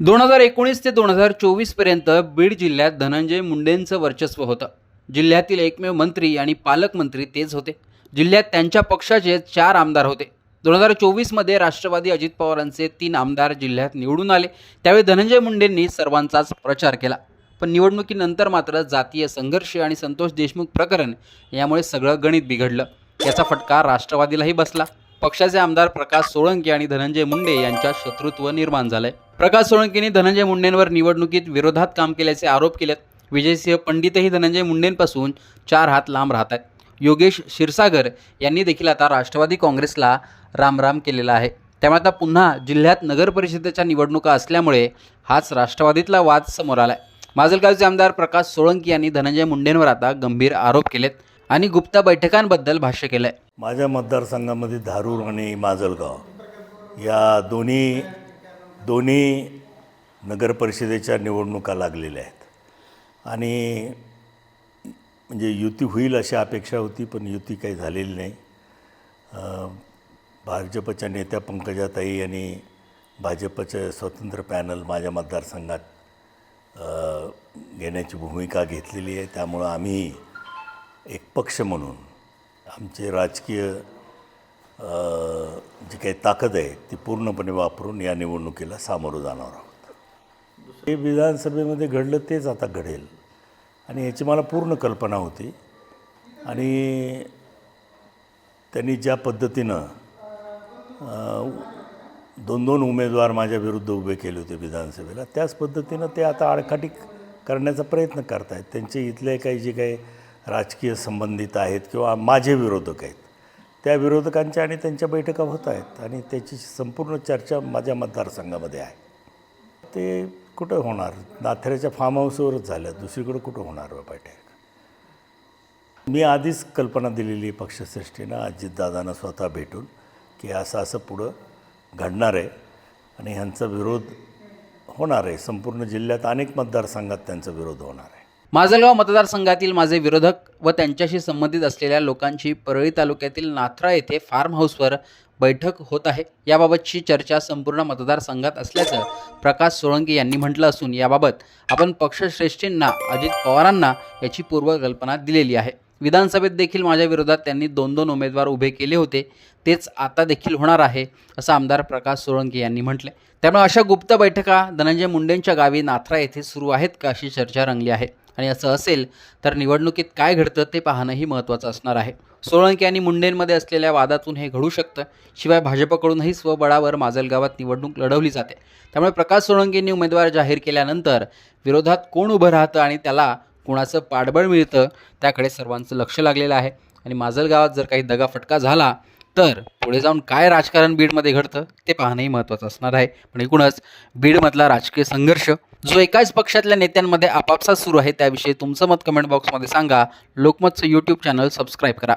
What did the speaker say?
दोन हजार एकोणीस ते दोन हजार चोवीसपर्यंत बीड जिल्ह्यात धनंजय मुंडेंचं वर्चस्व होतं. जिल्ह्यातील एकमेव मंत्री आणि पालकमंत्री तेच होते. जिल्ह्यात त्यांच्या पक्षाचे चार आमदार होते. दोन हजार चोवीसमध्ये राष्ट्रवादी अजित पवारांचे तीन आमदार जिल्ह्यात निवडून आले. त्यावेळी धनंजय मुंडेंनी सर्वांचाच प्रचार केला. पण निवडणुकीनंतर मात्र जातीय संघर्ष आणि संतोष देशमुख प्रकरण यामुळे सगळं गणित बिघडलं. याचा फटका राष्ट्रवादीलाही बसला. पक्षाचे आमदार प्रकाश सोळंके आणि धनंजय मुंडे यांच्यात शत्रुत्व निर्माण झालंय. प्रकाश सोळंकेंनी धनंजय मुंडेंवर निवडणुकीत विरोधात काम केल्याचे आरोप केलेत. विजयसिंह पंडितही धनंजय मुंडेंपासून चार हात लांब राहत आहेत योगेश क्षीरसागर यांनी देखील आता राष्ट्रवादी काँग्रेसला रामराम केलेला आहे. त्यामुळे आता पुन्हा जिल्ह्यात नगरपरिषदेच्या निवडणुका असल्यामुळे हाच राष्ट्रवादीतला वाद समोर आलाय. माजलगावचे आमदार प्रकाश सोळंकी यांनी धनंजय मुंडेंवर आता गंभीर आरोप केलेत. आणि गुप्ता बैठकांबद्दल भाष्य केलंय. माझ्या मतदारसंघामध्ये धारूर आणि माजलगाव या दोन्ही दोन्ही नगरपरिषदेच्या निवडणुका लागलेल्या आहेत. आणि म्हणजे युती होईल अशी अपेक्षा होती पण युती काही झालेली नाही. भाजपच्या नेत्या पंकजाताई आणि भाजपचे स्वतंत्र पॅनल माझ्या मतदारसंघात घेण्याची भूमिका घेतलेली आहे. त्यामुळं आम्ही एक पक्ष म्हणून आमचे राजकीय जी काही ताकद आहे ती पूर्णपणे वापरून या निवडणुकीला सामोरं जाणार आहोत. हे विधानसभेमध्ये घडलं तेच आता घडेल. आणि याची मला पूर्ण कल्पना होती. आणि त्यांनी ज्या पद्धतीनं दोन दोन उमेदवार माझ्या विरुद्ध उभे केले होते विधानसभेला त्याच पद्धतीनं ते आता आडखाटी करण्याचा प्रयत्न करत आहेत त्यांचे इथले काही जे काही राजकीय संबंधित आहेत किंवा माझे विरोधक आहेत त्या विरोधकांच्या आणि त्यांच्या बैठका होत आहेत आणि त्याची संपूर्ण चर्चा माझ्या मतदारसंघामध्ये आहे. ते कुठं होणार? नाथऱ्याच्या फार्म हाऊसवरच झालं दुसरीकडं कुठं होणार बा बैठक मी आधीच कल्पना दिलेली पक्षश्रेष्ठीनं अजितदादांना स्वतः भेटून की असं असं पुढं घडणार आहे आणि ह्यांचा विरोध होणार आहे. संपूर्ण जिल्ह्यात अनेक मतदारसंघात त्यांचा विरोध होणार आहे. माजलगाव मतदारसंघातील माझे विरोधक व त्यांच्याशी संबंधित असलेल्या लोकांची परळी तालुक्यातील नाथरा येथे फार्म हाऊसवर बैठक होत आहे. याबाबतची चर्चा संपूर्ण मतदारसंघात असल्याचं प्रकाश सोळंकी यांनी म्हटलं असून याबाबत आपण पक्षश्रेष्ठींना अजित पवारांना याची पूर्वकल्पना दिलेली आहे. विधानसभेत देखील माझ्या विरोधात त्यांनी दोन दोन उमेदवार उभे केले होते. तेच आता देखील होणार आहे असं आमदार प्रकाश सोळंकी यांनी म्हटले त्यामुळे अशा गुप्त बैठका धनंजय मुंडेंच्या गावी नाथरा येथे सुरू आहेत का अशी चर्चा रंगली आहे. आणि असं असेल तर निवडणुकीत काय घडतं ते पाहणंही महत्त्वाचं असणार आहे. सोळंकी आणि मुंडेंमध्ये असलेल्या वादातून हे घडू शकतं. शिवाय भाजपकडूनही स्वबळावर माजलगावात निवडणूक लढवली जाते. त्यामुळे प्रकाश सोळंकींनी उमेदवार जाहीर केल्यानंतर विरोधात कोण उभं राहतं आणि त्याला कोणाचं पाठबळ मिळतं त्याकडे सर्वांचं लक्ष लागलेलं आहे. आणि माजलगावात जर काही दगाफटका झाला तर पुढे जाऊन काय राजकारण बीडमध्ये घडतं ते पाहणंही महत्त्वाचं असणार आहे. पण एकूणच बीडमधला राजकीय संघर्ष जो एकाच पक्षातल्या नेत्यांमध्ये आपापसात सुरू आहे त्याविषयी तुमचं मत कमेंट बॉक्समध्ये सांगा. लोकमतचं यूट्यूब चॅनल सबस्क्राईब करा.